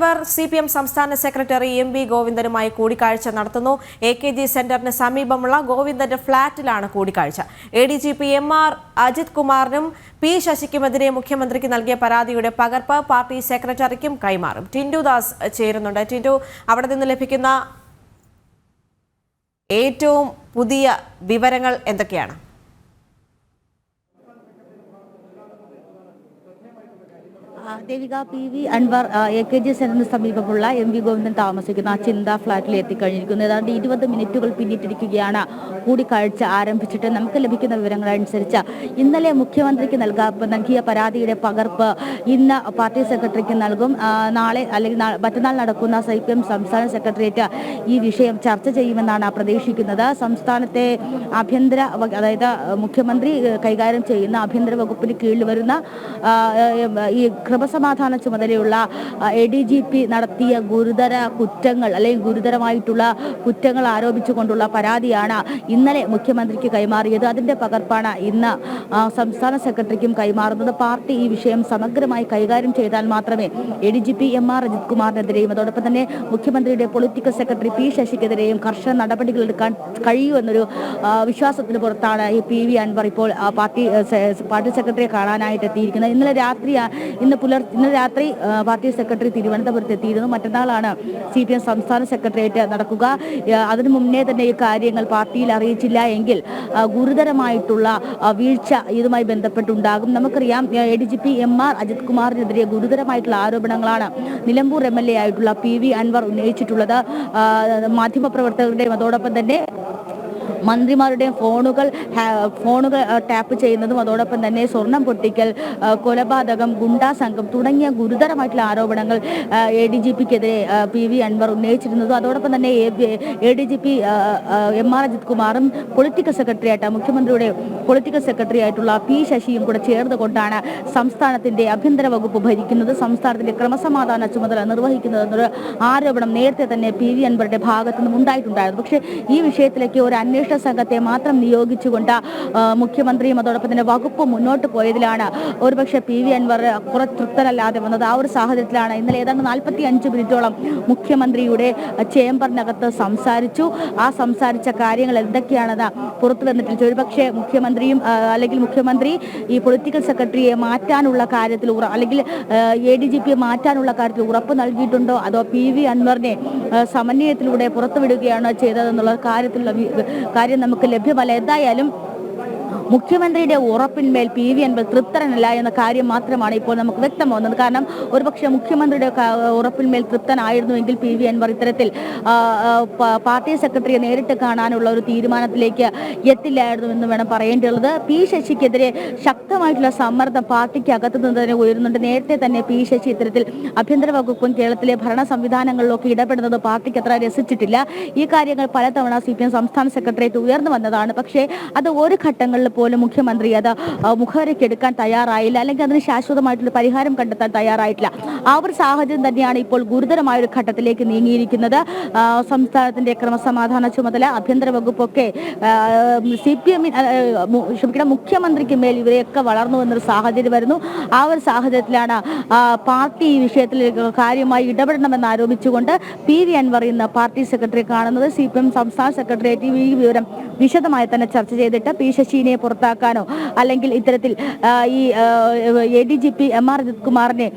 Anwar C P M സംസ്ഥാന secretary M V ഗോവിന്ദനുമായി കൂടിക്കാഴ്ച നടത്തുന്നു. എ കെ ജി സെന്ററിന് സമീപമുള്ള ഗോവിന്ദന്റെ ഫ്ളാറ്റിലാണ് കൂടിക്കാഴ്ച. A D G P M R Ajith കുമാറിനും P ശശിക്കുമെതിരെ മുഖ്യമന്ത്രിക്ക് നൽകിയ പരാതിയുടെ പകർപ്പ് പാർട്ടി സെക്രട്ടറിക്കും കൈമാറും. ടിൻഡു ദാസ് ചേരുന്നുണ്ട്. ടിൻഡു അവിടെ നിന്ന് ലഭിക്കുന്ന ഏറ്റവും പുതിയ വിവരങ്ങൾ എന്തൊക്കെയാണ്? Devika P V Anwar A K G സെന്ററിന് സമീപമുള്ള എം വി ഗോവിന്ദൻ താമസിക്കുന്ന ചിന്ത ഫ്ളാറ്റിൽ എത്തിക്കഴിഞ്ഞിരിക്കുന്നു. ഏതാണ്ട് ഇരുപത് മിനിറ്റുകൾ പിന്നിട്ടിരിക്കുകയാണ്. കൂടിക്കാഴ്ച ആരംഭിച്ചിട്ട് നമുക്ക് ലഭിക്കുന്ന വിവരങ്ങൾ അനുസരിച്ച് ഇന്നലെ മുഖ്യമന്ത്രിക്ക് നൽകാ നൽകിയ പരാതിയുടെ പകർപ്പ് ഇന്ന് പാർട്ടി സെക്രട്ടറിക്ക് നൽകും. നാളെ അല്ലെങ്കിൽ മറ്റന്നാൾ നടക്കുന്ന സി പി എം സംസ്ഥാന സെക്രട്ടേറിയറ്റ് ഈ വിഷയം ചർച്ച ചെയ്യുമെന്നാണ് പ്രതീക്ഷിക്കുന്നത്. സംസ്ഥാനത്തെ ആഭ്യന്തര അതായത് മുഖ്യമന്ത്രി കൈകാര്യം ചെയ്യുന്ന ആഭ്യന്തര വകുപ്പിന് കീഴിൽ വരുന്ന ഈ ക്രമസമാധാന ചുമതലയുള്ള എ ഡി ജി പി നടത്തിയ ഗുരുതര കുറ്റങ്ങൾ അല്ലെങ്കിൽ ഗുരുതരമായിട്ടുള്ള കുറ്റങ്ങൾ ആരോപിച്ചുകൊണ്ടുള്ള പരാതിയാണ് ഇന്നലെ മുഖ്യമന്ത്രിക്ക് കൈമാറിയത്. അതിന്റെ പകർപ്പാണ് ഇന്ന് സംസ്ഥാന സെക്രട്ടറിക്കും കൈമാറുന്നത്. പാർട്ടി ഈ വിഷയം സമഗ്രമായി കൈകാര്യം ചെയ്താൽ മാത്രമേ A D G P M R Ajith കുമാറിനെതിരെയും അതോടൊപ്പം തന്നെ മുഖ്യമന്ത്രിയുടെ പൊളിറ്റിക്കൽ സെക്രട്ടറി പി ശശിക്കെതിരെയും കർശന നടപടികൾ എടുക്കാൻ കഴിയൂ എന്നൊരു വിശ്വാസത്തിന് പുറത്താണ് ഈ പി വി അൻവർ ഇപ്പോൾ പാർട്ടി പാർട്ടി സെക്രട്ടറിയെ കാണാനായിട്ട് എത്തിയിരിക്കുന്നത്. ഇന്നലെ രാത്രി ഇന്ന് പുലർ ഇന്ന് രാത്രി പാർട്ടി സെക്രട്ടറി തിരുവനന്തപുരത്ത് എത്തിയിരുന്നു. മറ്റന്നാളാണ് സി പി എം സംസ്ഥാന സെക്രട്ടേറിയറ്റ് നടക്കുക. അതിനു മുന്നേ തന്നെ ഈ കാര്യങ്ങൾ പാർട്ടിയിൽ അറിയിച്ചില്ല എങ്കിൽ ഗുരുതരമായിട്ടുള്ള വീഴ്ച ഇതുമായി ബന്ധപ്പെട്ടുണ്ടാകും. നമുക്കറിയാം A D G P M R Ajith കുമാറിനെതിരെ ഗുരുതരമായിട്ടുള്ള ആരോപണങ്ങളാണ് നിലമ്പൂർ എം എൽ എ ആയിട്ടുള്ള പി വി അൻവർ ഉന്നയിച്ചിട്ടുള്ളത്. മാധ്യമപ്രവർത്തകരുടെയും അതോടൊപ്പം തന്നെ മന്ത്രിമാരുടെയും ഫോണുകൾ ഫോണുകൾ ടാപ്പ് ചെയ്യുന്നതും അതോടൊപ്പം തന്നെ സ്വർണം പൊട്ടിക്കൽ കൊലപാതകം ഗുണ്ടാ സംഘം തുടങ്ങിയ ഗുരുതരമായിട്ടുള്ള ആരോപണങ്ങൾ എ ഡി ജി പിക്കെതിരെ പി വി അൻവർ ഉന്നയിച്ചിരുന്നതും അതോടൊപ്പം തന്നെ A D G P M R Ajith കുമാറും പൊളിറ്റിക്കൽ സെക്രട്ടറി ആയിട്ട് മുഖ്യമന്ത്രിയുടെ പൊളിറ്റിക്കൽ സെക്രട്ടറി ആയിട്ടുള്ള പി ശശിയും കൂടെ ചേർന്നുകൊണ്ടാണ് സംസ്ഥാനത്തിന്റെ ആഭ്യന്തര വകുപ്പ് ഭരിക്കുന്നത്. സംസ്ഥാനത്തിന്റെ ക്രമസമാധാന ചുമതല നിർവഹിക്കുന്നതെന്നൊരു ആരോപണം നേരത്തെ തന്നെ പി വി അൻവറുടെ ഭാഗത്തു നിന്നും ഉണ്ടായിട്ടുണ്ടായിരുന്നു. പക്ഷേ ഈ വിഷയത്തിലേക്ക് ഒരു അന്വേഷണ സംഘത്തെ മാത്രം നിയോഗിച്ചുകൊണ്ട് മുഖ്യമന്ത്രിയും അതോടൊപ്പം തന്നെ വകുപ്പ് മുന്നോട്ട് പോയതിലാണ് ഒരുപക്ഷെ പി വി അൻവർ കുറെ തൃപ്തരല്ലാതെ വന്നത്. ആ ഒരു സാഹചര്യത്തിലാണ് ഇന്നലെ ഏതാണ്ട് നാൽപ്പത്തി അഞ്ച് മിനിറ്റോളം മുഖ്യമന്ത്രിയുടെ ചേംബറിനകത്ത് സംസാരിച്ചു. ആ സംസാരിച്ച കാര്യങ്ങൾ എന്തൊക്കെയാണെന്ന് പുറത്തു വന്നിട്ടില്ല. ഒരുപക്ഷെ മുഖ്യമന്ത്രിയും അല്ലെങ്കിൽ മുഖ്യമന്ത്രി ഈ പൊളിറ്റിക്കൽ സെക്രട്ടറിയെ മാറ്റാനുള്ള കാര്യത്തിൽ അല്ലെങ്കിൽ എ ഡി ജി പിയെ മാറ്റാനുള്ള കാര്യത്തിൽ ഉറപ്പ് നൽകിയിട്ടുണ്ടോ? അതോ പി വി അൻവറിനെ സമന്വയത്തിലൂടെ പുറത്തുവിടുകയാണോ ചെയ്തതെന്നുള്ള കാര്യത്തിലുള്ള കാര്യം നമുക്ക് ലഭ്യമല്ല. എന്തായാലും മുഖ്യമന്ത്രിയുടെ ഉറപ്പിന്മേൽ പി വി അൻപത് തൃപ്തനല്ല എന്ന കാര്യം മാത്രമാണ് ഇപ്പോൾ നമുക്ക് വ്യക്തമാവുന്നത് കാരണം ഒരുപക്ഷെ മുഖ്യമന്ത്രിയുടെ ഉറപ്പിന്മേൽ തൃപ്തനായിരുന്നുവെങ്കിൽ പി വി അൻവർ ഇത്തരത്തിൽ പാർട്ടി സെക്രട്ടറിയെ നേരിട്ട് കാണാനുള്ള ഒരു തീരുമാനത്തിലേക്ക് എത്തില്ലായിരുന്നു എന്ന് വേണം പറയേണ്ടത് പി ശശിക്കെതിരെ ശക്തമായിട്ടുള്ള സമ്മർദ്ദം പാർട്ടിക്ക് അകത്തു നിന്ന് തന്നെ ഉയരുന്നുണ്ട്. നേരത്തെ തന്നെ പി ശശി ഇത്തരത്തിൽ ആഭ്യന്തര വകുപ്പും കേരളത്തിലെ ഭരണ സംവിധാനങ്ങളിലൊക്കെ ഇടപെടുന്നത് പാർട്ടിക്ക് അത്ര രസിച്ചിട്ടില്ല. ഈ കാര്യങ്ങൾ പലതവണ സി പി എം സംസ്ഥാന സെക്രട്ടേറിയറ്റ് ഉയർന്നു വന്നതാണ്. പക്ഷേ അത് ഒരു ഘട്ടങ്ങളിൽ പോലും മുഖ്യമന്ത്രി അത് എടുക്കാൻ തയ്യാറായില്ല. അല്ലെങ്കിൽ അതിന് ശാശ്വതമായിട്ടുള്ള പരിഹാരം കണ്ടെത്താൻ തയ്യാറായിട്ടില്ല. ആ ഒരു സാഹചര്യം തന്നെയാണ് ഇപ്പോൾ ഗുരുതരമായ ഒരു ഘട്ടത്തിലേക്ക് നീങ്ങിയിരിക്കുന്നത്. സംസ്ഥാനത്തിന്റെ ക്രമസമാധാന ചുമതല ആഭ്യന്തര വകുപ്പൊക്കെ സി പി എമ്മിന് ക്ഷമിക്കണം മുഖ്യമന്ത്രിക്ക് മേൽ ഇവരെയൊക്കെ വളർന്നു എന്നൊരു സാഹചര്യം വരുന്നു. ആ ഒരു സാഹചര്യത്തിലാണ് പാർട്ടി ഈ വിഷയത്തിൽ കാര്യമായി ഇടപെടണമെന്ന് ആരോപിച്ചുകൊണ്ട് പി വി അൻവർ ഇന്ന് പാർട്ടി സെക്രട്ടറി കാണുന്നത്. സി പി എം സംസ്ഥാന സെക്രട്ടേറിയറ്റ് ഈ വിവരം വിശദമായി തന്നെ ചർച്ച ചെയ്തിട്ട് പി ശശിനെ പുറത്താക്കാനോ അല്ലെങ്കിൽ ഇത്തരത്തിൽ ഈ A D G P M R Ajith കുമാറിനെ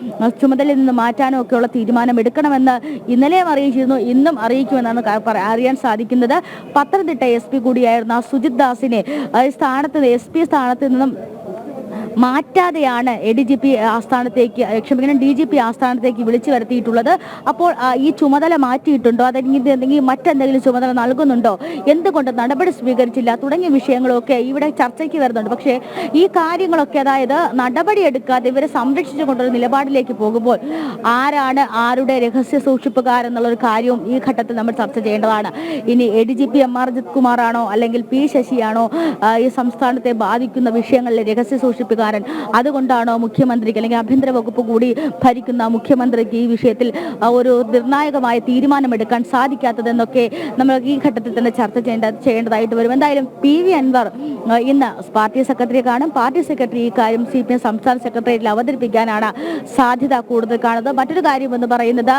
ചുമതലയിൽ നിന്ന് മാറ്റാനോ ഒക്കെയുള്ള തീരുമാനം എടുക്കണമെന്ന് ഇന്നലെയും അറിയിച്ചിരുന്നു ഇന്നും അറിയിക്കുമെന്നാണ് അറിയാൻ സാധിക്കുന്നത്. പത്തനംതിട്ട എസ് പി കൂടിയായിരുന്ന സുജിത് ദാസിനെ സ്ഥാനത്ത് എസ് പി സ്ഥാനത്ത് നിന്നും മാറ്റാതെയാണ് എ ഡി ജി പി ആസ്ഥാനത്തേക്ക് ക്ഷമിക്കണം ഡി ജി പി ആസ്ഥാനത്തേക്ക് വിളിച്ചു വരുത്തിയിട്ടുള്ളത്. അപ്പോൾ ഈ ചുമതല മാറ്റിയിട്ടുണ്ടോ? അതെങ്കിൽ എന്തെങ്കിലും മറ്റെന്തെങ്കിലും ചുമതല നൽകുന്നുണ്ടോ? എന്തുകൊണ്ട് നടപടി സ്വീകരിച്ചില്ല? തുടങ്ങിയ വിഷയങ്ങളൊക്കെ ഇവിടെ ചർച്ചയ്ക്ക് വരുന്നുണ്ട്. പക്ഷേ ഈ കാര്യങ്ങളൊക്കെ അതായത് നടപടി എടുക്കാതെ സംരക്ഷിച്ചു കൊണ്ടൊരു നിലപാടിലേക്ക് പോകുമ്പോൾ ആരാണ് ആരുടെ രഹസ്യ സൂക്ഷിപ്പുകാരെന്നുള്ളൊരു കാര്യവും ഈ ഘട്ടത്തിൽ നമ്മൾ ചർച്ച ചെയ്യേണ്ടതാണ്. ഇനി A D G P M R Ajith കുമാറാണോ അല്ലെങ്കിൽ പി ശശിയാണോ ഈ സംസ്ഥാനത്തെ ബാധിക്കുന്ന വിഷയങ്ങളിലെ രഹസ്യ സൂക്ഷിപ്പുകാർ തട്ടിപ്പുകാരൻ അതുകൊണ്ടാണോ മുഖ്യമന്ത്രിക്ക് അല്ലെങ്കിൽ ആഭ്യന്തര വകുപ്പ് കൂടി ഭരിക്കുന്ന മുഖ്യമന്ത്രിക്ക് ഈ വിഷയത്തിൽ ഒരു നിർണായകമായ തീരുമാനമെടുക്കാൻ സാധിക്കാത്തതെന്നൊക്കെ നമ്മൾ ഈ ഘട്ടത്തിൽ തന്നെ ചർച്ച ചെയ്യേണ്ട ചെയ്യേണ്ടതായിട്ട് വരും. എന്തായാലും പി വി അൻവർ ഇന്ന് പാർട്ടി സെക്രട്ടറിയെ കാണും. പാർട്ടി സെക്രട്ടറി ഈ കാര്യം സി പി എം സംസ്ഥാന സെക്രട്ടേറിയറ്റിൽ അവതരിപ്പിക്കാനാണ് സാധ്യത കൂടുതൽ കാണുന്നത്. മറ്റൊരു കാര്യം എന്ന് പറയുന്നത്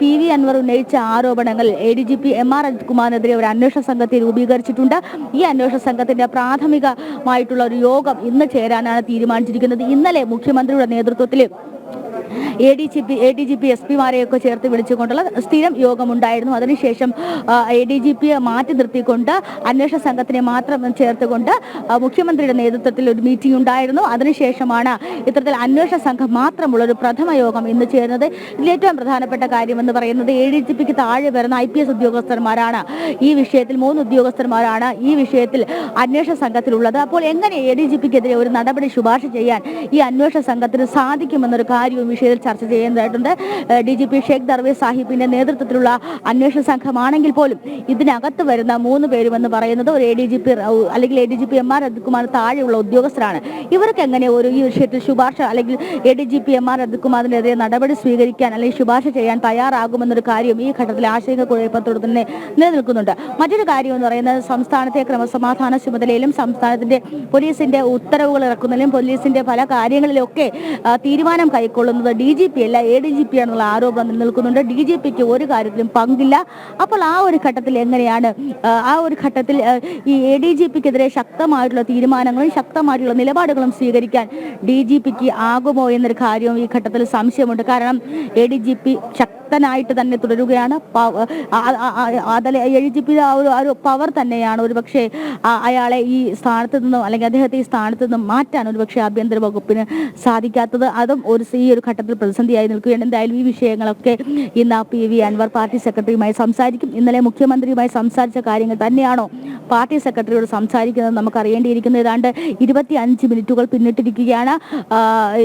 പി വി അൻവർ ഉന്നയിച്ച ആരോപണങ്ങൾ A D G P M R Ajith കുമാറിനെതിരെ ഒരു അന്വേഷണ സംഘത്തെ രൂപീകരിച്ചിട്ടുണ്ട്. ഈ അന്വേഷണ സംഘത്തിന്റെ പ്രാഥമികമായിട്ടുള്ള ഒരു യോഗം ഇന്ന് ചേരാനാണ് തീരുമാനിച്ചിരിക്കുന്നത് ഇന്നലെ മുഖ്യമന്ത്രിയുടെ നേതൃത്വത്തിൽ A D G P A D G P S പിമാരെയൊക്കെ ചേർത്ത് വിളിച്ചുകൊണ്ടുള്ള സ്ഥിരം യോഗമുണ്ടായിരുന്നു. അതിനുശേഷം എ ഡി ജി പിയെ മാറ്റി നിർത്തിക്കൊണ്ട് അന്വേഷണ സംഘത്തിനെ മാത്രം ചേർത്തുകൊണ്ട് മുഖ്യമന്ത്രിയുടെ നേതൃത്വത്തിൽ ഒരു മീറ്റിംഗ് ഉണ്ടായിരുന്നു. അതിനുശേഷമാണ് ഇത്തരത്തിൽ അന്വേഷണ സംഘം മാത്രമുള്ള ഒരു പ്രഥമ യോഗം ഇന്ന് ചേരുന്നത്. ഇതിൽ ഏറ്റവും പ്രധാനപ്പെട്ട കാര്യം എന്ന് പറയുന്നത് എ ഡി ജി പിക്ക് താഴെ വരുന്ന ഐ പി എസ് ഉദ്യോഗസ്ഥന്മാരാണ്. ഈ വിഷയത്തിൽ മൂന്ന് ഉദ്യോഗസ്ഥന്മാരാണ് ഈ വിഷയത്തിൽ അന്വേഷണ സംഘത്തിലുള്ളത്. അപ്പോൾ എങ്ങനെ എ ഡി ജി പിക്കെതിരെ ഒരു നടപടി ശുപാർശ ചെയ്യാൻ ഈ അന്വേഷണ സംഘത്തിന് സാധിക്കുമെന്നൊരു കാര്യവും വിഷയത്തിൽ ചർച്ച ചെയ്യേണ്ടതായിട്ടുണ്ട്. D G P Sheikh Darvesh സാഹിബിന്റെ നേതൃത്വത്തിലുള്ള അന്വേഷണ സംഘമാണെങ്കിൽ പോലും ഇതിനകത്ത് വരുന്ന മൂന്ന് പേരും എന്ന് പറയുന്നത് ഒരു എ ഡി ജി പി അല്ലെങ്കിൽ A D G P M R Ajithkumar താഴെയുള്ള ഉദ്യോഗസ്ഥരാണ്. ഇവർക്ക് എങ്ങനെ ഒരു ഈ വിഷയത്തിൽ ശുപാർശ അല്ലെങ്കിൽ A D G P M R അതികുമാറിനെതിരെ നടപടി സ്വീകരിക്കാൻ അല്ലെങ്കിൽ ശുപാർശ ചെയ്യാൻ തയ്യാറാകുമെന്നൊരു കാര്യം ഈ ഘട്ടത്തിൽ ആശങ്ക കുഴപ്പത്തോട് തന്നെ നിലനിൽക്കുന്നുണ്ട്. മറ്റൊരു കാര്യം എന്ന് പറയുന്നത് സംസ്ഥാനത്തെ ക്രമസമാധാന ചുമതലയിലും സംസ്ഥാനത്തിന്റെ പോലീസിന്റെ ഉത്തരവുകൾ ഇറക്കുന്നതിലും പോലീസിന്റെ പല കാര്യങ്ങളിലൊക്കെ ഒക്കെ തീരുമാനം കൈക്കൊള്ളുന്നത് ഡി ജി പി അല്ല എ ഡി ജി പി ആണെന്നുള്ള ആരോപണം നിലനിൽക്കുന്നുണ്ട്. ഡി ജി പിക്ക് ഒരു കാര്യത്തിലും പങ്കില്ല. അപ്പോൾ ആ ഒരു ഘട്ടത്തിൽ എങ്ങനെയാണ് ആ, ഒരു ഘട്ടത്തിൽ ഈ എ ഡി ജി പിക്കെതിരെ ശക്തമായിട്ടുള്ള തീരുമാനങ്ങളും ശക്തമായിട്ടുള്ള നിലപാടുകളും സ്വീകരിക്കാൻ ഡി ജി പിക്ക് ആകുമോ എന്നൊരു കാര്യവും ഈ ഘട്ടത്തിൽ സംശയമുണ്ട്. കാരണം എ ഡി ജി പി ശക്തനായിട്ട് തന്നെ തുടരുകയാണ്. ആ- എ ഡി ജി പി ആ ഒരു പവർ തന്നെയാണ്. ഒരു പക്ഷേ അയാളെ ഈ സ്ഥാനത്ത് നിന്നും അല്ലെങ്കിൽ അദ്ദേഹത്തെ ഈ സ്ഥാനത്ത് നിന്നും മാറ്റാൻ ഒരു പക്ഷേ ആഭ്യന്തര വകുപ്പിന് സാധിക്കാത്തത്. അതും ഒരു ഈ ഒരു ഘട്ടത്തിൽ പ്രതിസന്ധിയായി നിൽക്കുകയാണ്. എന്തായാലും ഈ വിഷയങ്ങളൊക്കെ ഇന്ന് പി വി അൻവർ പാർട്ടി സെക്രട്ടറിയുമായി സംസാരിക്കും. ഇന്നലെ മുഖ്യമന്ത്രിയുമായി സംസാരിച്ച കാര്യങ്ങൾ തന്നെയാണോ പാർട്ടി സെക്രട്ടറിയോട് സംസാരിക്കുന്നത് നമുക്ക് അറിയേണ്ടിയിരിക്കുന്നത് ഏതാണ്ട് ഇരുപത്തി അഞ്ച് മിനിറ്റുകൾ പിന്നിട്ടിരിക്കുകയാണ്.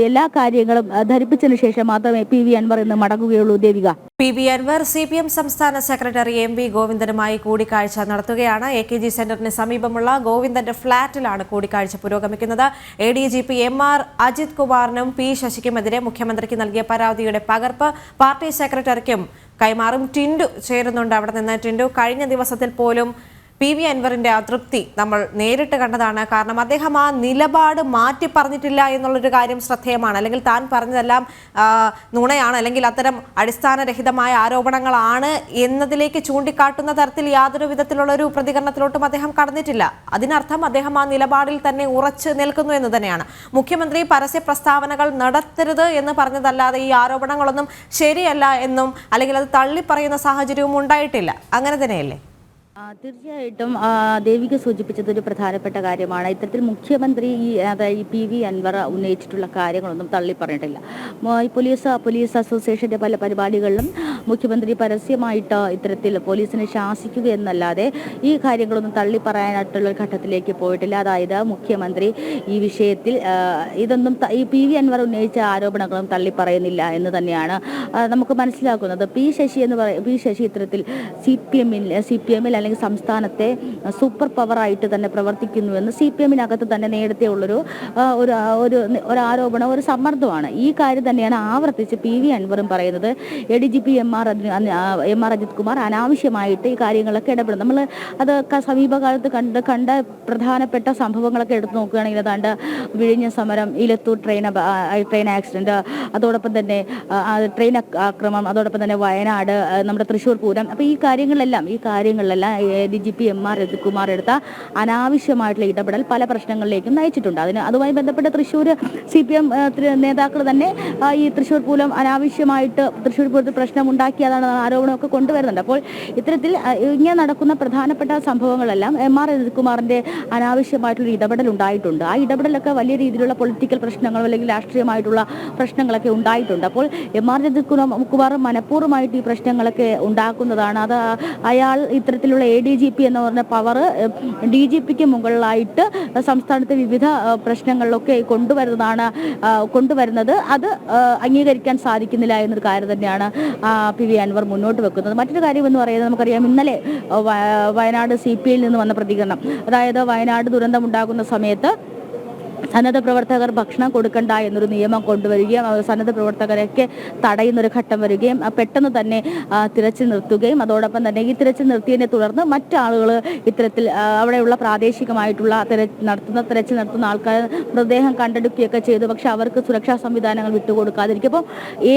എല്ലാ കാര്യങ്ങളും ധരിപ്പിച്ചതിന് ശേഷം മാത്രമേ പി വി അൻവർ ഇന്ന് മടങ്ങുകയുള്ളൂ. Devika. P. B Anwar C P M സംസ്ഥാന സെക്രട്ടറി എം വി ഗോവിന്ദനുമായി കൂടിക്കാഴ്ച നടത്തുകയാണ്. എ. കെ. ജി സെന്ററിന് സമീപമുള്ള ഗോവിന്ദന്റെ ഫ്ളാറ്റിലാണ് കൂടിക്കാഴ്ച പുരോഗമിക്കുന്നത്. A. D. G. P. M. R. Ajith കുമാറിനും P. ശശിക്കുമെതിരെ മുഖ്യമന്ത്രിക്ക് നൽകിയ പരാതിയുടെ പകർപ്പ് പാർട്ടി സെക്രട്ടറിക്കും കൈമാറും ടിൻഡു ചേരുന്നുണ്ട്. അവിടെ നിന്ന് ടിൻഡു കഴിഞ്ഞ ദിവസത്തിൽ പോലും പി വി അൻവറിന്റെ അതൃപ്തി നമ്മൾ നേരിട്ട് കണ്ടതാണ്. കാരണം അദ്ദേഹം ആ നിലപാട് മാറ്റി പറഞ്ഞിട്ടില്ല എന്നുള്ളൊരു കാര്യം ശ്രദ്ധേയമാണ്. അല്ലെങ്കിൽ താൻ പറഞ്ഞതെല്ലാം നുണയാണ്. അല്ലെങ്കിൽ അത്തരം അടിസ്ഥാനരഹിതമായ ആരോപണങ്ങളാണ് എന്നതിലേക്ക് ചൂണ്ടിക്കാട്ടുന്ന തരത്തിൽ യാതൊരു വിധത്തിലുള്ള ഒരു പ്രതികരണത്തിലോട്ടും അദ്ദേഹം കടന്നിട്ടില്ല. അതിനർത്ഥം അദ്ദേഹം ആ നിലപാടിൽ തന്നെ ഉറച്ചു നിൽക്കുന്നു എന്ന് തന്നെയാണ്. മുഖ്യമന്ത്രി പരസ്യ പ്രസ്താവനകൾ നടത്തരുത് എന്ന് പറഞ്ഞതല്ലാതെ ഈ ആരോപണങ്ങളൊന്നും ശരിയല്ല എന്നും അല്ലെങ്കിൽ അത് തള്ളിപ്പറയുന്ന സാഹചര്യവും ഉണ്ടായിട്ടില്ല. അങ്ങനെ തന്നെയല്ലേ? തീർച്ചയായിട്ടും ദേവിക സൂചിപ്പിച്ചത് ഒരു പ്രധാനപ്പെട്ട കാര്യമാണ്. ഇത്തരത്തിൽ മുഖ്യമന്ത്രി ഈ അതായത് പി വി അൻവർ ഉന്നയിച്ചിട്ടുള്ള കാര്യങ്ങളൊന്നും തള്ളി പറഞ്ഞിട്ടില്ല പോലീസ് പോലീസ് അസോസിയേഷന്റെ പല പരിപാടികളിലും മുഖ്യമന്ത്രി പരസ്യമായിട്ട് ഇത്തരത്തിൽ പോലീസിനെ ശാസിക്കുക എന്നല്ലാതെ ഈ കാര്യങ്ങളൊന്നും തള്ളി പറയാനായിട്ടുള്ള ഘട്ടത്തിലേക്ക് പോയിട്ടില്ല. അതായത് മുഖ്യമന്ത്രി ഈ വിഷയത്തിൽ ഇതൊന്നും ഈ പി വി അൻവർ ഉന്നയിച്ച ആരോപണങ്ങളും തള്ളി പറയുന്നില്ല എന്ന് തന്നെയാണ് നമുക്ക് മനസ്സിലാക്കുന്നത്. പി ശശി എന്ന് പറയും പി ശശി ഇത്തരത്തിൽ സി പി എമ്മിൽ സി പി എമ്മിൽ അല്ലെങ്കിൽ സംസ്ഥാനത്തെ സൂപ്പർ പവറായിട്ട് തന്നെ പ്രവർത്തിക്കുന്നുവെന്ന് സി പി എമ്മിനകത്ത് തന്നെ നേരത്തെ ഉള്ളൊരു ഒരു ഒരു ഒരു ആരോപണം ഒരു സമ്മർദ്ദമാണ്. ഈ കാര്യം തന്നെയാണ് ആവർത്തിച്ച് പി വി അൻവറും പറയുന്നത്. A D G P M R M R Ajith Kumar അനാവശ്യമായിട്ട് ഈ കാര്യങ്ങളൊക്കെ ഇടപെടും നമ്മൾ അത് സമീപകാലത്ത് കണ്ട് കണ്ട പ്രധാനപ്പെട്ട സംഭവങ്ങളൊക്കെ എടുത്തു നോക്കുകയാണെങ്കിൽ അതാണ്ട് വിഴിഞ്ഞ സമരം ഇലത്തൂർ ട്രെയിൻ ട്രെയിൻ ആക്സിഡന്റ് അതോടൊപ്പം തന്നെ ട്രെയിൻ ആക്രമം അതോടൊപ്പം തന്നെ വയനാട് നമ്മുടെ തൃശ്ശൂർ പൂരം. അപ്പോൾ ഈ കാര്യങ്ങളെല്ലാം ഈ കാര്യങ്ങളിലെല്ലാം D G P M R Rajikumar എടുത്ത അനാവശ്യമായിട്ടുള്ള ഇടപെടൽ പല പ്രശ്നങ്ങളിലേക്കും നയിച്ചിട്ടുണ്ട്. അതിന് അതുമായി ബന്ധപ്പെട്ട് തൃശ്ശൂർ സി പി എം നേതാക്കൾ തന്നെ ഈ തൃശ്ശൂർ പൂരം അനാവശ്യമായിട്ട് തൃശ്ശൂർ പൂരത്തിൽ പ്രശ്നം ഉണ്ടാക്കിയതാണ് ആരോപണമൊക്കെ കൊണ്ടുവരുന്നുണ്ട്. അപ്പോൾ ഇത്തരത്തിൽ ഇങ്ങനെ നടക്കുന്ന പ്രധാനപ്പെട്ട സംഭവങ്ങളെല്ലാം എം ആർ രജികുമാറിന്റെ അനാവശ്യമായിട്ടുള്ള ഇടപെടൽ ഉണ്ടായിട്ടുണ്ട്. ആ ഇടപെടലൊക്കെ വലിയ രീതിയിലുള്ള പൊളിറ്റിക്കൽ പ്രശ്നങ്ങളോ അല്ലെങ്കിൽ രാഷ്ട്രീയമായിട്ടുള്ള പ്രശ്നങ്ങളൊക്കെ ഉണ്ടായിട്ടുണ്ട്. അപ്പോൾ എം ആർ രജികുമാർ മനഃപൂർവമായിട്ട് ഈ പ്രശ്നങ്ങളൊക്കെ ഉണ്ടാക്കുന്നതാണ്. അത് അയാൾ ഇത്തരത്തിലുള്ള എ ഡി ജി പി എന്ന് പറഞ്ഞ പവർ ഡി ജി പിക്ക് മുകളിലായിട്ട് സംസ്ഥാനത്തെ വിവിധ പ്രശ്നങ്ങളിലൊക്കെ കൊണ്ടുവരുന്നതാണ് കൊണ്ടുവരുന്നത്. അത് അംഗീകരിക്കാൻ സാധിക്കുന്നില്ല എന്നൊരു കാര്യം തന്നെയാണ് പി വി അൻവർ മുന്നോട്ട് വെക്കുന്നത്. മറ്റൊരു കാര്യം എന്ന് പറയുന്നത് നമുക്കറിയാം ഇന്നലെ വയനാട് സി പി ഐയിൽ നിന്ന് വന്ന പ്രതികരണം. അതായത് വയനാട് ദുരന്തമുണ്ടാകുന്ന സമയത്ത് സന്നദ്ധ പ്രവർത്തകർ ഭക്ഷണം കൊടുക്കണ്ട എന്നൊരു നിയമം കൊണ്ടുവരികയും സന്നദ്ധ പ്രവർത്തകരെയൊക്കെ തടയുന്നൊരു ഘട്ടം വരികയും പെട്ടെന്ന് തന്നെ തിരച്ചിൽ നിർത്തുകയും അതോടൊപ്പം തന്നെ ഈ തിരച്ചിൽ നിർത്തിയതിനെ തുടർന്ന് മറ്റാളുകൾ ഇത്തരത്തിൽ അവിടെയുള്ള പ്രാദേശികമായിട്ടുള്ള തിര നടത്തുന്ന തിരച്ചിൽ നടത്തുന്ന ആൾക്കാർ മൃതദേഹം കണ്ടെടുക്കുകയൊക്കെ ചെയ്തു. പക്ഷെ അവർക്ക് സുരക്ഷാ സംവിധാനങ്ങൾ വിട്ടുകൊടുക്കാതിരിക്കും അപ്പോൾ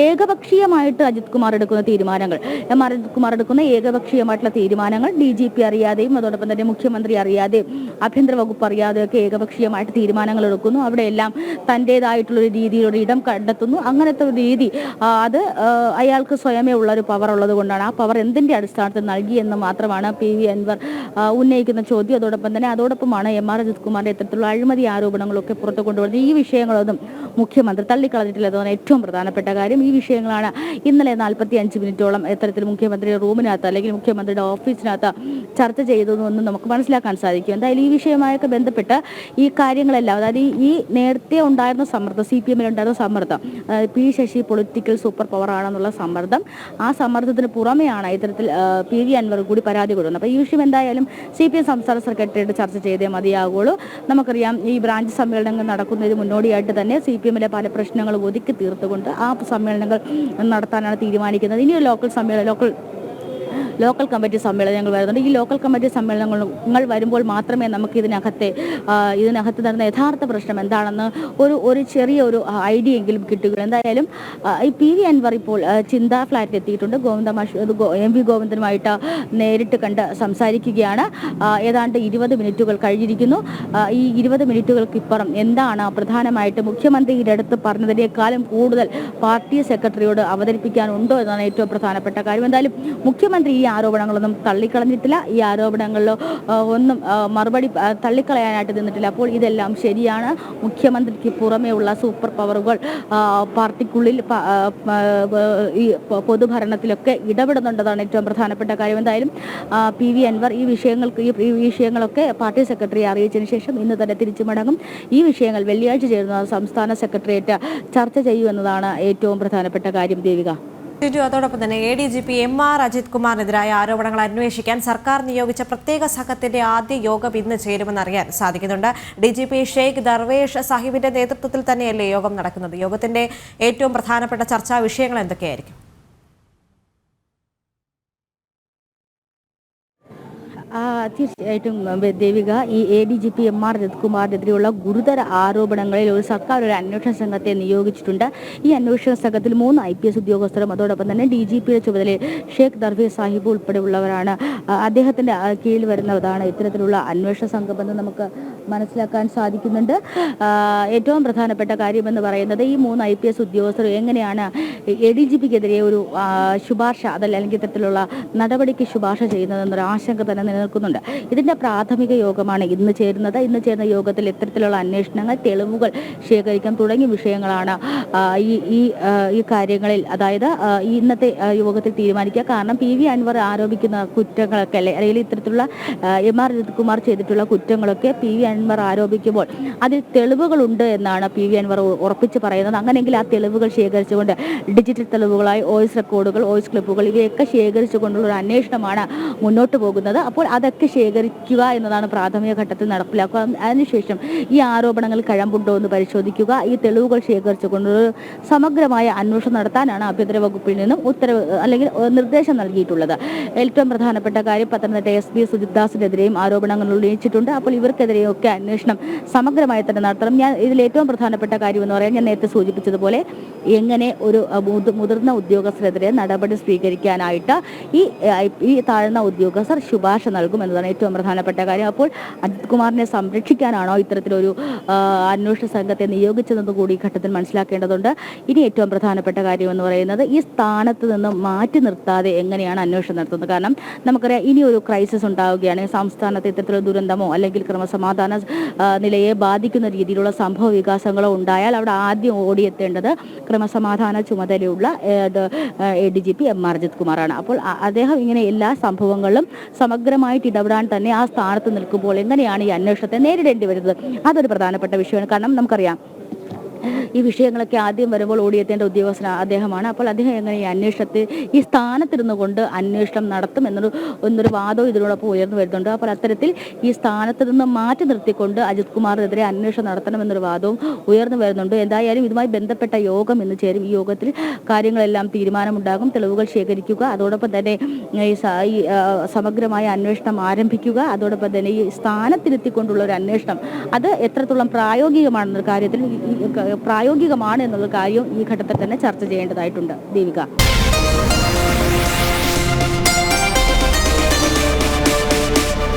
ഏകപക്ഷീയമായിട്ട് അജിത് കുമാർ എടുക്കുന്ന തീരുമാനങ്ങൾ എം ആർ അജിത് കുമാർ എടുക്കുന്ന ഏകപക്ഷീയമായിട്ടുള്ള തീരുമാനങ്ങൾ ഡി ജി പി അറിയാതെയും അതോടൊപ്പം തന്നെ മുഖ്യമന്ത്രി അറിയാതെയും ആഭ്യന്തര വകുപ്പ് അറിയാതെയൊക്കെ ഏകപക്ഷീയമായിട്ട് തീരുമാനങ്ങൾ എടുക്കുന്നു അവിടെയെല്ലാം തന്റെതായിട്ടുള്ള ഒരു രീതിയിലൊരു ഇടം കണ്ടെത്തുന്നു. അങ്ങനത്തെ ഒരു രീതി അത് അയാൾക്ക് സ്വയമേ ഉള്ള ഒരു പവർ ഉള്ളത് കൊണ്ടാണ്. ആ പവർ എന്തിന്റെ അടിസ്ഥാനത്തിൽ നൽകി എന്ന് മാത്രമാണ് പി വി അൻവർ ഉന്നയിക്കുന്ന ചോദ്യം. അതോടൊപ്പം തന്നെ അതോടൊപ്പമാണ് എം ആർ അജിത് കുമാറിന്റെ ഇത്തരത്തിലുള്ള അഴിമതി ആരോപണങ്ങളൊക്കെ പുറത്തു കൊണ്ടുവരുന്നത്. ഈ വിഷയങ്ങളൊന്നും മുഖ്യമന്ത്രി തള്ളിക്കളഞ്ഞിട്ടില്ലെന്നതാണ് ഏറ്റവും പ്രധാനപ്പെട്ട കാര്യം. ഈ വിഷയങ്ങളാണ് ഇന്നലെ നാൽപ്പത്തി അഞ്ച് മിനിറ്റോളം ഇത്തരത്തിൽ മുഖ്യമന്ത്രിയുടെ റൂമിനകത്ത് അല്ലെങ്കിൽ മുഖ്യമന്ത്രിയുടെ ഓഫീസിനകത്ത് ചർച്ച ചെയ്തതെന്ന് നമുക്ക് മനസ്സിലാക്കാൻ സാധിക്കും. എന്തായാലും ഈ വിഷയവുമായൊക്കെ ബന്ധപ്പെട്ട് ഈ കാര്യങ്ങളെല്ലാം അതായത് ഈ- ഈ നേരത്തെ ഉണ്ടായിരുന്ന സമ്മർദ്ദം സി പി എമ്മിൽ ഉണ്ടായിരുന്ന സമ്മർദ്ദം P Sasi political super power ആണെന്നുള്ള സമ്മർദ്ദം ആ സമ്മർദ്ദത്തിന് പുറമെയാണ് ഇത്തരത്തിൽ പി വി അൻവർ കൂടി പരാതി കൊടുക്കുന്നത്. അപ്പോൾ ഈ വിഷയം എന്തായാലും സി പി എം സംസ്ഥാന സെക്രട്ടറിയുടെ ചർച്ച ചെയ്തേ മതിയാകുള്ളൂ നമുക്കറിയാം ഈ ബ്രാഞ്ച് സമ്മേളനങ്ങൾ നടക്കുന്നതിന് മുന്നോടിയായിട്ട് തന്നെ സി പി എമ്മിലെ പല പ്രശ്നങ്ങളും ഒതുക്കി തീർത്തുകൊണ്ട് ആ സമ്മേളനങ്ങൾ നടത്താനാണ് തീരുമാനിക്കുന്നത്. ഇനി ലോക്കൽ സമ്മേളനം ലോക്കൽ ലോക്കൽ കമ്മിറ്റി സമ്മേളനങ്ങൾ വരുന്നുണ്ട്. ഈ ലോക്കൽ കമ്മിറ്റി സമ്മേളനങ്ങൾ വരുമ്പോൾ മാത്രമേ നമുക്ക് ഇതിനകത്തെ ഇതിനകത്ത് നടന്ന യഥാർത്ഥ പ്രശ്നം എന്താണെന്ന് ഒരു ഒരു ചെറിയ ഒരു ഐഡിയ എങ്കിലും കിട്ടുക എന്തായാലും ഈ പി വി അൻവർ ഇപ്പോൾ ചിന്ത ഫ്ലാറ്റ് എത്തിയിട്ടുണ്ട്. ഗോവിന്ദ എം വി ഗോവിന്ദനുമായിട്ട് നേരിട്ട് കണ്ട് സംസാരിക്കുകയാണ്. ഏതാണ്ട് ഇരുപത് മിനിറ്റുകൾ കഴിഞ്ഞിരിക്കുന്നു. ഈ ഇരുപത് മിനിറ്റുകൾക്ക് ഇപ്പുറം എന്താണ് പ്രധാനമായിട്ട് മുഖ്യമന്ത്രിയുടെ അടുത്ത് പറഞ്ഞതിനേക്കാളും കൂടുതൽ പാർട്ടി സെക്രട്ടറിയോട് അവതരിപ്പിക്കാനുണ്ടോ എന്നാണ് ഏറ്റവും പ്രധാനപ്പെട്ട കാര്യം. എന്തായാലും മുഖ്യമന്ത്രി ഈ ആരോപണങ്ങളൊന്നും തള്ളിക്കളഞ്ഞിട്ടില്ല. ഈ ആരോപണങ്ങളിലോ ഒന്നും മറുപടി തള്ളിക്കളയാനായിട്ട് നിന്നിട്ടില്ല. അപ്പോൾ ഇതെല്ലാം ശരിയാണ്. മുഖ്യമന്ത്രിക്ക് പുറമേ ഉള്ള സൂപ്പർ പവറുകൾ പാർട്ടിക്കുള്ളിൽ ഈ പൊതുഭരണത്തിലൊക്കെ ഇടപെടുന്നുണ്ടതാണ് ഏറ്റവും പ്രധാനപ്പെട്ട കാര്യം. എന്തായാലും പി വി അൻവർ ഈ വിഷയങ്ങൾക്ക് ഈ ഈ വിഷയങ്ങളൊക്കെ പാർട്ടി സെക്രട്ടറിയെ അറിയിച്ചതിന് ശേഷം ഇന്ന് തന്നെ തിരിച്ചു മടങ്ങും ഈ വിഷയങ്ങൾ വെള്ളിയാഴ്ച ചേരുന്ന സംസ്ഥാന സെക്രട്ടേറിയറ്റ് ചർച്ച ചെയ്യുമെന്നതാണ് ഏറ്റവും പ്രധാനപ്പെട്ട കാര്യം. ദേവിക. ടിറ്റു അതോടൊപ്പം തന്നെ A D G P M R Ajith കുമാറിനെതിരായ ആരോപണങ്ങൾ അന്വേഷിക്കാൻ സർക്കാർ നിയോഗിച്ച പ്രത്യേക സംഘത്തിന്റെ ആദ്യ യോഗം ഇന്ന് ചേരുമെന്ന് അറിയാൻ സാധിക്കുന്നുണ്ട്. D G P Sheikh Darvesh സാഹിബിന്റെ നേതൃത്വത്തിൽ തന്നെയല്ലേ യോഗം നടക്കുന്നത്? യോഗത്തിന്റെ ഏറ്റവും പ്രധാനപ്പെട്ട ചർച്ചാ വിഷയങ്ങൾ എന്തൊക്കെയായിരിക്കും? തീർച്ചയായിട്ടും ദേവിക ഈ A D G P M R രത്കുമാറിനെതിരെയുള്ള ഗുരുതര ആരോപണങ്ങളിൽ ഒരു സർക്കാർ ഒരു അന്വേഷണ സംഘത്തെ നിയോഗിച്ചിട്ടുണ്ട്. ഈ അന്വേഷണ സംഘത്തിൽ മൂന്ന് ഐ പി എസ് ഉദ്യോഗസ്ഥരും അതോടൊപ്പം തന്നെ ഡി ജി പിയുടെ ചുമതലയിൽ ഷേഖ് ദർവേസ് സാഹിബ് ഉൾപ്പെടെയുള്ളവരാണ്. അദ്ദേഹത്തിന്റെ കീഴിൽ വരുന്നതാണ് ഇത്തരത്തിലുള്ള അന്വേഷണ സംഘമെന്ന് നമുക്ക് മനസ്സിലാക്കാൻ സാധിക്കുന്നുണ്ട്. ഏറ്റവും പ്രധാനപ്പെട്ട കാര്യമെന്ന് പറയുന്നത് ഈ മൂന്ന് ഐ പി എസ് ഉദ്യോഗസ്ഥർ എങ്ങനെയാണ് എ ഡി ജി പിക്കെതിരെ ഒരു ശുപാർശ അതല്ല അല്ലെങ്കിൽ ഇത്തരത്തിലുള്ള നടപടിക്ക് ശുപാർശ ചെയ്യുന്നതെന്നൊരു ആശങ്ക തന്നെ നിലനിൽക്കുന്നുണ്ട്. ഇതിന്റെ പ്രാഥമിക യോഗമാണ് ഇന്ന് ചേരുന്നത്. ഇന്ന് ചേരുന്ന യോഗത്തിൽ ഇത്തരത്തിലുള്ള അന്വേഷണങ്ങൾ തെളിവുകൾ ശേഖരിക്കാൻ തുടങ്ങിയ വിഷയങ്ങളാണ് ഈ ഈ ഈ കാര്യങ്ങളിൽ അതായത് ഇന്നത്തെ യോഗത്തിൽ തീരുമാനിക്കുക. കാരണം പി വി അൻവർ ആരോപിക്കുന്ന കുറ്റങ്ങളൊക്കെ അല്ലെ അല്ലെങ്കിൽ ഇത്തരത്തിലുള്ള എം ആർ കുമാർ ചെയ്തിട്ടുള്ള കുറ്റങ്ങളൊക്കെ പി വി അൻവർ ആരോപിക്കുമ്പോൾ അതിൽ തെളിവുകളുണ്ട് എന്നാണ് പി വി അൻവർ ഉറപ്പിച്ച് പറയുന്നത്. അങ്ങനെയെങ്കിൽ ആ തെളിവുകൾ ശേഖരിച്ചുകൊണ്ട് ഡിജിറ്റൽ തെളിവുകളായി വോയിസ് റെക്കോർഡുകൾ വോയിസ് ക്ലിപ്പുകൾ ഇവയൊക്കെ ശേഖരിച്ചുകൊണ്ടുള്ള ഒരു അന്വേഷണമാണ് മുന്നോട്ട് പോകുന്നത്. അപ്പോൾ അതൊക്കെ ശേഖരിക്കുക എന്നതാണ് പ്രാഥമിക ഘട്ടത്തിൽ നടപ്പിലാക്കുക. അതിനുശേഷം ഈ ആരോപണങ്ങൾ കഴമ്പുണ്ടോ എന്ന് പരിശോധിക്കുക. ഈ തെളിവുകൾ ശേഖരിച്ചുകൊണ്ട് സമഗ്രമായ അന്വേഷണം നടത്താനാണ് ആഭ്യന്തര വകുപ്പിൽ നിന്നും ഉത്തരവ് അല്ലെങ്കിൽ നിർദ്ദേശം നൽകിയിട്ടുള്ളത്. ഏറ്റവും പ്രധാനപ്പെട്ട കാര്യം പത്തനംതിട്ട എസ് പി സുജിത് ദാസിനെതിരെയും ആരോപണങ്ങൾ ഉന്നയിച്ചിട്ടുണ്ട്. അപ്പോൾ ഇവർക്കെതിരെയൊക്കെ അന്വേഷണം സമഗ്രമായി തന്നെ നടത്തണം. ഞാൻ ഇതിൽ ഏറ്റവും പ്രധാനപ്പെട്ട കാര്യം എന്ന് പറയാൻ ഞാൻ നേരത്തെ സൂചിപ്പിച്ചതുപോലെ എങ്ങനെ ഒരു മുതിർന്ന ഉദ്യോഗസ്ഥരെതിരെ നടപടി സ്വീകരിക്കാനായിട്ട് ഈ ഈ താഴ്ന്ന ഉദ്യോഗസ്ഥർ ശുപാർശ നൽകും എന്നതാണ് ഏറ്റവും പ്രധാനപ്പെട്ട കാര്യം. അപ്പോൾ അജിത് കുമാറിനെ സംരക്ഷിക്കാനാണോ ഇത്തരത്തിലൊരു അന്വേഷണ സംഘത്തെ നിയോഗിച്ചതെന്ന് കൂടി ഈ ഘട്ടത്തിൽ മനസ്സിലാക്കേണ്ടതുണ്ട്. ഇനി ഏറ്റവും പ്രധാനപ്പെട്ട കാര്യം എന്ന് പറയുന്നത് ഈ സ്ഥാനത്ത് നിന്ന് മാറ്റി നിർത്താതെ എങ്ങനെയാണ് അന്വേഷണം നടത്തുന്നത്? കാരണം നമുക്കറിയാം ഇനി ഒരു ക്രൈസിസ് ഉണ്ടാവുകയാണെങ്കിൽ സംസ്ഥാനത്ത് ഇത്തരത്തിലുള്ള ദുരന്തമോ അല്ലെങ്കിൽ ക്രമസമാധാന നിലയെ ബാധിക്കുന്ന രീതിയിലുള്ള സംഭവ വികാസങ്ങളോ ഉണ്ടായാൽ അവിടെ ആദ്യം ഓടിയെത്തേണ്ടത് ക്രമസമാധാന ചുമതലയുള്ള A D G P M R Ajith കുമാറാണ് അപ്പോൾ അദ്ദേഹം ഇങ്ങനെ എല്ലാ സംഭവങ്ങളും സംഭവങ്ങളിലും സമഗ്രമായിട്ട് ഇടപെടാൻ തന്നെ ആ സ്ഥാനത്ത് നിൽക്കുമ്പോൾ എങ്ങനെയാണ് ഈ അന്വേഷണത്തെ നേരിടേണ്ടി വരുന്നത്? അതൊരു പ്രധാനപ്പെട്ട വിഷയമാണ്. കാരണം നമുക്കറിയാം ഈ വിഷയങ്ങളൊക്കെ ആദ്യം വരുമ്പോൾ ഓടിയെത്തേണ്ട ഉദ്യോഗസ്ഥൻ അദ്ദേഹമാണ്. അപ്പോൾ അദ്ദേഹം എങ്ങനെ ഈ അന്വേഷണത്തിൽ ഈ സ്ഥാനത്തിരുന്നു കൊണ്ട് അന്വേഷണം നടത്തും എന്നൊരു എന്നൊരു വാദവും ഇതിനോടൊപ്പം ഉയർന്നു വരുന്നുണ്ട്. അപ്പോൾ അത്തരത്തിൽ ഈ സ്ഥാനത്ത് നിന്ന് മാറ്റി നിർത്തിക്കൊണ്ട് അജിത് കുമാറിനെതിരെ അന്വേഷണം നടത്തണം എന്നൊരു വാദവും ഉയർന്നു വരുന്നുണ്ട്. എന്തായാലും ഇതുമായി ബന്ധപ്പെട്ട യോഗം ഇന്ന് ചേരും. ഈ യോഗത്തിൽ കാര്യങ്ങളെല്ലാം തീരുമാനമുണ്ടാകും. തെളിവുകൾ ശേഖരിക്കുക. അതോടൊപ്പം തന്നെ ഈ സമഗ്രമായ അന്വേഷണം ആരംഭിക്കുക. അതോടൊപ്പം തന്നെ ഈ സ്ഥാനത്തിരുത്തിക്കൊണ്ടുള്ള ഒരു അന്വേഷണം. അത് എത്രത്തോളം പ്രായോഗികമാണെന്നൊരു കാര്യത്തിൽ പ്രായോഗികമാണ് എന്നുള്ള കാര്യം ഈ ഘട്ടത്തിൽ തന്നെ ചർച്ച ചെയ്യേണ്ടതായിട്ടുണ്ട്. ദേവിക